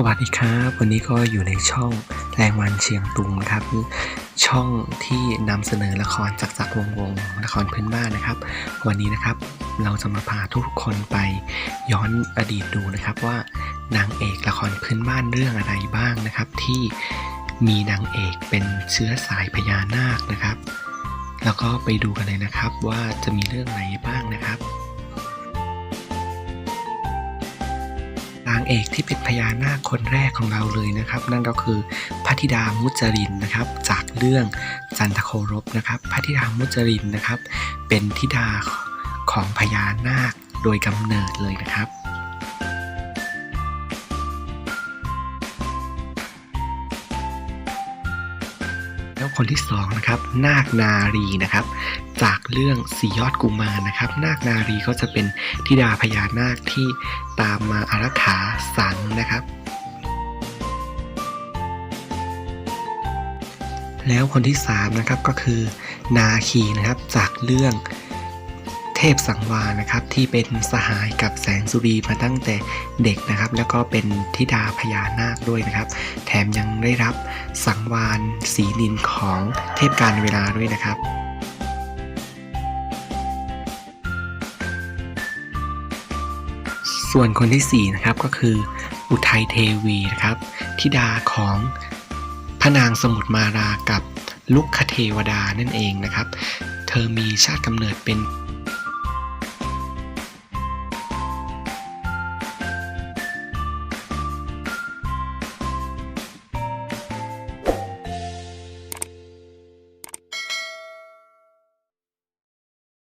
สวัสดีครับ วันนี้ก็อยู่ในช่องแรงวันเชียงตุงนะครับ ช่องที่นำเสนอละครจากจากวงวงละครพื้นบ้านนะครับ วันนี้นะครับเราจะมาพาทุกคนไปย้อนอดีตดูนะครับว่านางเอกละครพื้นบ้านเรื่องอะไรบ้างนะครับ ที่มีนางเอกเป็นเชื้อสายพญานาคนะครับ แล้วก็ไปดูกันเลยนะครับว่าจะมีเรื่องไหนบ้างนะครับ นางเอกที่เป็นพญานาคคนแรกของเราเลยนะครับ นั่นก็คือพระธิดามุจรินนะครับ จากเรื่องจันทโครบนะครับพระธิดามุจรินนะครับ เป็นธิดาของพญานาคโดยกำเนิดเลยนะครับ แล้วคนที่สองนะครับนาคนารีนะครับ จากเรื่องสียอดกุมารนะครับ นาคนารีก็จะเป็นธิดาพญานาคที่ตามมาอารักขาสังนะครับ แล้วคนที่สามนะครับก็คือนาคีนะครับจากเรื่อง เทพสังวานะครับที่เป็นสหายกับแสงสุรีมาตั้งแต่เด็กนะครับ แล้วก็เป็นธิดาพญานาคด้วยนะครับ แถมยังได้รับสังวานสีนินของเทพการเวลาด้วยนะครับส่วนคนที่4นะครับก็คืออุทัยเทวีนะครับธิดาของพระนางสมุทรมารากับลุกคเทวดานั่นเองนะครับ เธอมีชาติกำเนิดเป็น